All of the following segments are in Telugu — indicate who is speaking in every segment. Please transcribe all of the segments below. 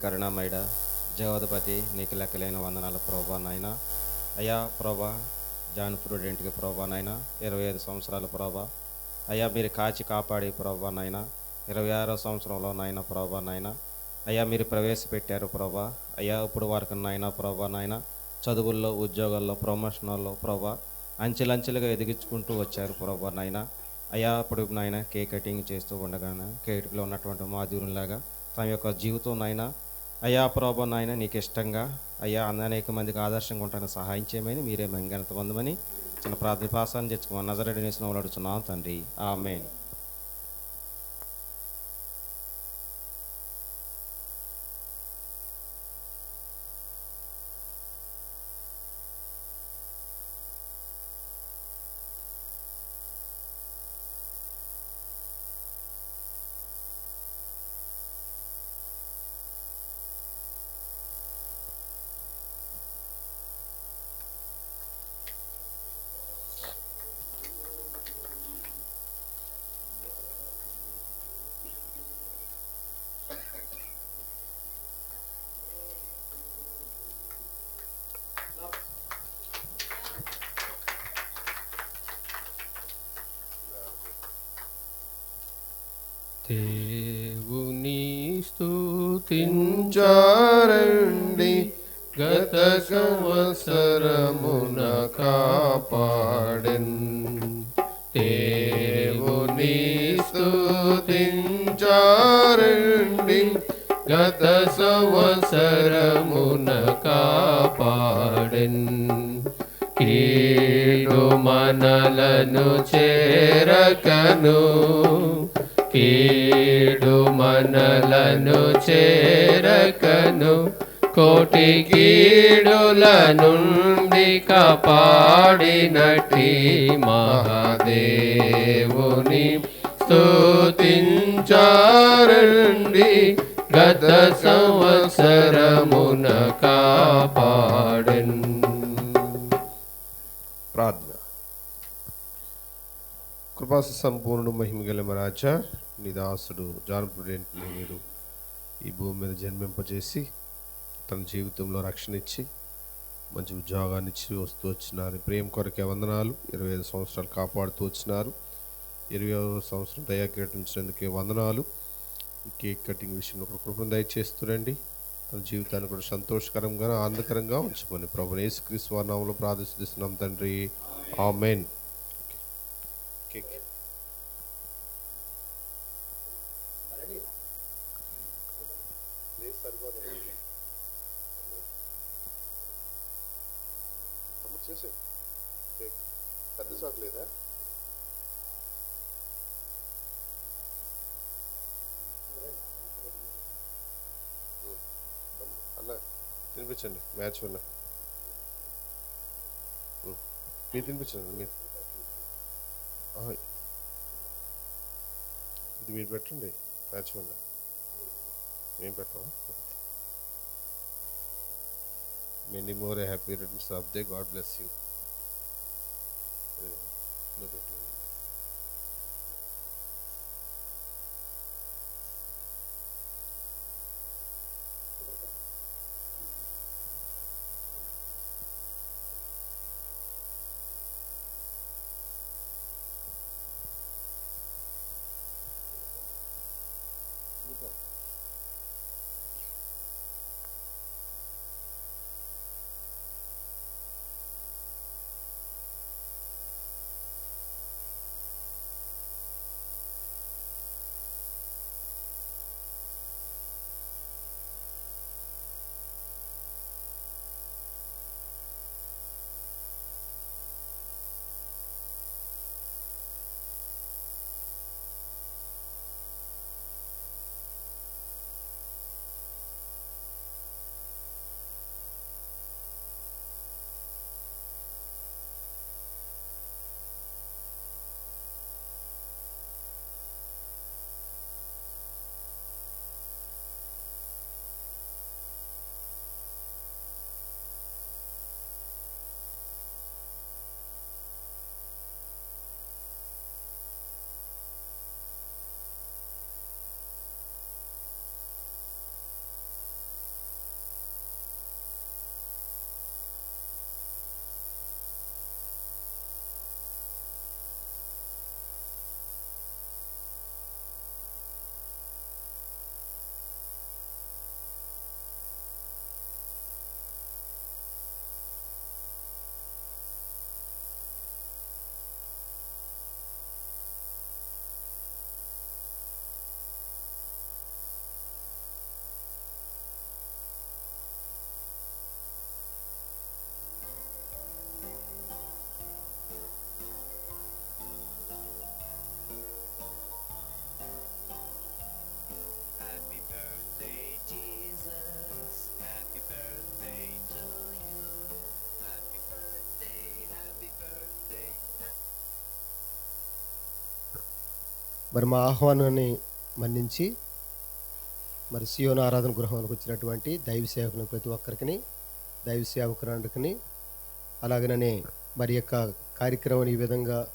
Speaker 1: కరుణామయుడ జగవధిపతి నీకు లెక్కలేని వందనాల ప్రభా నాయన. అయ్యా ప్రభా జాన్ ప్రుడెంట్కి ప్రభా నాయన ఇరవై ఐదు సంవత్సరాల ప్రభా. అయ్యా మీరు కాచి కాపాడి ప్రభా నాయన ఇరవై ఆరో సంవత్సరంలో నాయన ప్రభా నాయన. అయ్యా మీరు ప్రవేశపెట్టారు ప్రభా. అయ్యా ఇప్పుడు వరకు నాయన ప్రభా నాయన చదువుల్లో ఉద్యోగాల్లో ప్రమోషన్లో ప్రభా అంచెలంచెలుగా ఎదిగించుకుంటూ వచ్చారు ప్రభా నాయన. అయ్యా అప్పుడు నాయన కేక్ కటింగ్ చేస్తూ ఉండగానే కేక్లో ఉన్నటువంటి మాధురులాగా తమ యొక్క జీవితం నాయన అయ్యా ప్రభా నాయన నీకు ఇష్టంగా అయ్యా అనేక మందికి ఆదర్శంగా ఉంటాను సహాయం చేయమని మీరే మంగనత పొందమని చిన్న ప్రార్థన పాసాన్ని తెచ్చుకోమని నజరడి నేసిన అడుగుతున్నాం తండ్రి. ఆమె
Speaker 2: దేవుని స్తుతించారండి. గత సంవత్సరమున కాపాడెన్. దేవుని స్తుతించారండి. గత సంవత్సరమున కాపాడెన్. కీడు మనలను చేరకను. కీడు మనలను చేరకను కోటి కీడుల నుండి కాపాడినటి మహాదేవుని స్తుతించారండి గత సంవత్సరమున కాపాడన్.
Speaker 3: ప్రార్థన. కృపాస సంపూర్ణ మహిమగల రాజా నీ దాసుడు జాన్ మీరు ఈ భూమి మీద జన్మింపజేసి తన జీవితంలో రక్షణ ఇచ్చి మంచి ఉద్యోగాన్ని ఇచ్చి వస్తూ వచ్చినారు. ప్రేమ కొరకే వందనాలు. ఇరవై ఐదు సంవత్సరాలు కాపాడుతూ వచ్చినారు. ఇరవై ఐదు సంవత్సరం దయాకరించినందుకే వందనాలు. ఈ కేక్ కటింగ్ విషయంలో ఒక కృపను దయచేస్తురండి తన జీవితాన్ని కూడా సంతోషకరంగా ఆనందకరంగా ఉంచమని ప్రభు యేసుక్రీస్తు వారి నామంలో ప్రార్థిస్తున్నాం తండ్రి. ఆమెన్. కేక్. చేసే కేక్ పెద్ద చాక్ లేదా అన్న తినిపించండి మ్యాచ్ ఉన్నా. మీరు తినిపించండి మీరు. ఇది మీరు పెట్టండి మ్యాచ్ ఉన్నా. Many more happy returns of the God bless you. Uh, no better.
Speaker 4: మరి మా ఆహ్వానాన్ని మన్నించి మరి సియోను ఆరాధన గృహానికి వచ్చినటువంటి దైవ సేవకుని ప్రతి ఒక్కరికి దైవ సేవకురానికి అలాగనే మరి యొక్క కార్యక్రమం ఈ విధంగా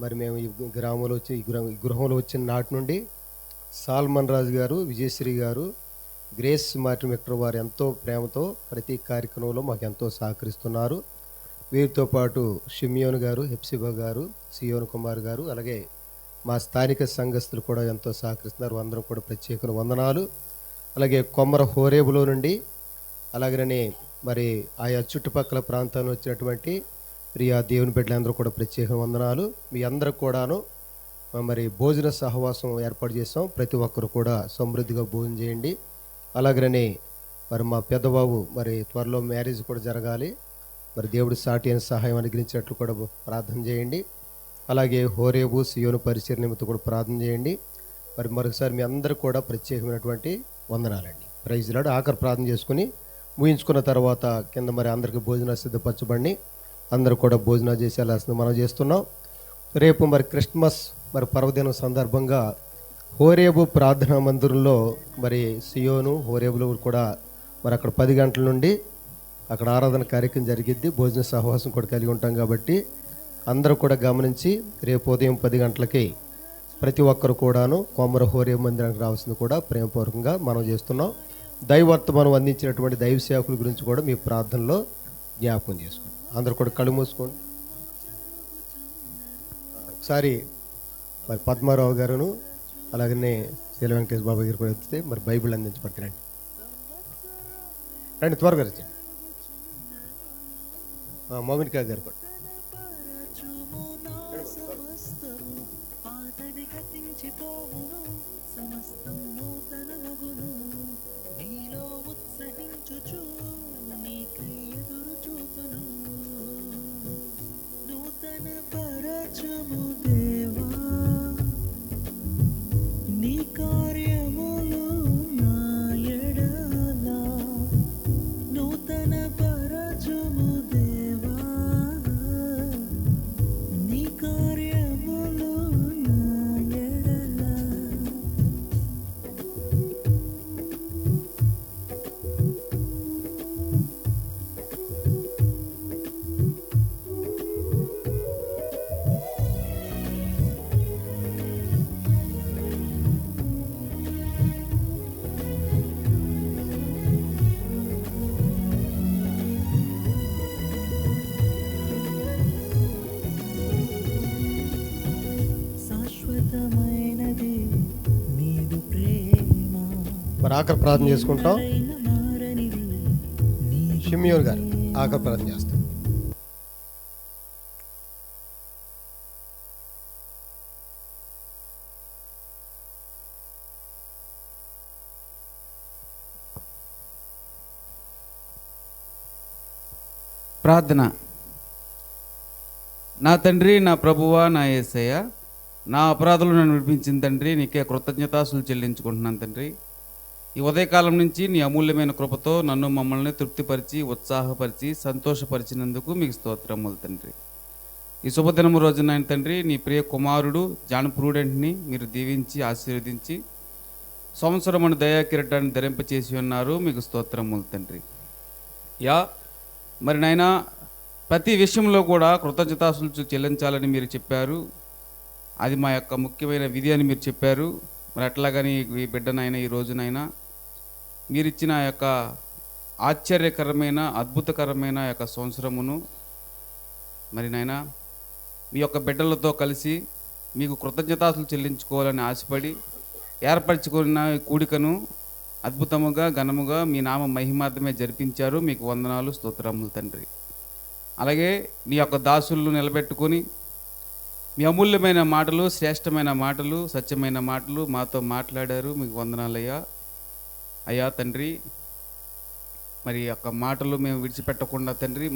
Speaker 4: మరి మేము ఈ గ్రామంలో వచ్చి ఈ ఈ గృహంలో వచ్చిన నాటి నుండి సాల్మన్ రాజు గారు విజయశ్రీ గారు గ్రేస్ మార్టిన్ విక్టర్ వారు ఎంతో ప్రేమతో ప్రతి కార్యక్రమంలో మాకు ఎంతో సహకరిస్తున్నారు. వీరితో పాటు షిమియోన్ గారు హెప్సిబా గారు సియోన్ కుమార్ గారు అలాగే మా స్థానిక సంఘస్థులు కూడా ఎంతో సహకరిస్తున్నారు. అందరూ కూడా ప్రత్యేక వందనాలు. అలాగే కొమ్మర హోరేబులో నుండి అలాగనే మరి ఆయా చుట్టుపక్కల ప్రాంతాల్లో వచ్చినటువంటి ప్రియా దేవుని బిడ్డలందరూ కూడా ప్రత్యేక వందనాలు. మీ అందరూ కూడాను మరి భోజన సహవాసం ఏర్పాటు చేసాం ప్రతి ఒక్కరు కూడా సమృద్ధిగా భోజనం చేయండి. అలాగనే మరి మా పెద్దబాబు మరి త్వరలో మ్యారేజ్ కూడా జరగాలి. మరి దేవుడి సాటి అయిన సహాయం అనుగ్రహించినట్లు కూడా ప్రార్థన చేయండి. అలాగే హోరేబు సియోను పరిచయ నిమిత్తం కూడా ప్రార్థన చేయండి. మరి మరొకసారి మీ అందరూ కూడా ప్రత్యేకమైనటువంటి వందనాలండి. ప్రైజ్ లాడు. ఆఖరి ప్రార్థన చేసుకుని ముగించుకున్న తర్వాత కింద మరి అందరికీ భోజనాలు సిద్ధపరచబడి అందరూ కూడా భోజనాలు చేసేలాల్సింది మనం చేస్తున్నాం. రేపు మరి క్రిస్మస్ మరి పర్వదినం సందర్భంగా హోరేబు ప్రార్థనా మందిరంలో మరి సియోను హోరేబులో కూడా మరి అక్కడ పది గంటల నుండి అక్కడ ఆరాధన కార్యక్రమం జరిగిద్ది. భోజన సహవాసం కూడా కలిగి ఉంటాం కాబట్టి అందరూ కూడా గమనించి రేపు ఉదయం పది గంటలకి ప్రతి ఒక్కరు కూడాను కొమ్మర హోరే మందిరానికి రావాల్సింది కూడా ప్రేమపూర్వకంగా మనం చేస్తున్నాం. దైవర్తమానం అందించినటువంటి దైవ సేవకుల గురించి కూడా మీ ప్రార్థనలో జ్ఞాపకం చేసుకోండి. అందరూ కూడా కళ్ళు మూసుకోండి. ఒకసారి మరి పద్మారావు గారును అలాగనే శీల వెంకటేష్ బాబు గారు కూడా వస్తే మరి బైబిల్ అందించి రండి రండి త్వరగా వచ్చండి మోమినికా గారు కూడా.
Speaker 5: Oh.
Speaker 4: మరి ఆఖరి ప్రార్థన చేసుకుంటాం. షిమ్యూర్ గారు ఆఖరి ప్రార్థన చేస్తాం
Speaker 6: ప్రార్థన. నా తండ్రి నా ప్రభువా నా యేసయ్య నా అపరాధులు నన్ను విడిపించిన తండ్రి నీకే కృతజ్ఞతాసులు చెల్లించుకుంటున్నాను తండ్రి. ఈ ఉదయకాలం నుంచి నీ అమూల్యమైన కృపతో నన్ను మమ్మల్ని తృప్తిపరిచి ఉత్సాహపరిచి సంతోషపరిచినందుకు మీకు స్తోత్రములు తండ్రి. ఈ శుభదినము రోజున ఆయన తండ్రి నీ ప్రియ కుమారుడు జాన్ ప్రూడెంట్ని మీరు దీవించి ఆశీర్వదించి సంవత్సరమును దయా కిరీటాన్ని ధరింపచేసి ఉన్నారు. మీకు స్తోత్రములు తండ్రి. యా మరి నైనా ప్రతి విషయంలో కూడా కృతజ్ఞతాసులు చెల్లించాలని మీరు చెప్పారు. అది మా యొక్క ముఖ్యమైన విధి అని మీరు చెప్పారు. మరి అట్లాగని ఈ బిడ్డనైనా ఈ రోజునైనా మీరిచ్చిన యొక్క ఆశ్చర్యకరమైన అద్భుతకరమైన యొక్క సంవత్సరమును మరి నాయనా మీ యొక్క బిడ్డలతో కలిసి మీకు కృతజ్ఞతాసులు చెల్లించుకోవాలని ఆశపడి ఏర్పరచుకున్న కూడికను అద్భుతముగా ఘనముగా మీ నామ మహిమార్థమే జరిపించారు. మీకు వందనాలు స్తోత్రములు తండ్రి. అలాగే నీ యొక్క దాసులను నిలబెట్టుకొని మీ అమూల్యమైన మాటలు శ్రేష్టమైన మాటలు సత్యమైన మాటలు మాతో మాట్లాడారు. మీకు వందనాలయ్యా. అయ్యా తండ్రి మరి యొక్క మాటలు మేము విడిచిపెట్టకుండా తండ్రి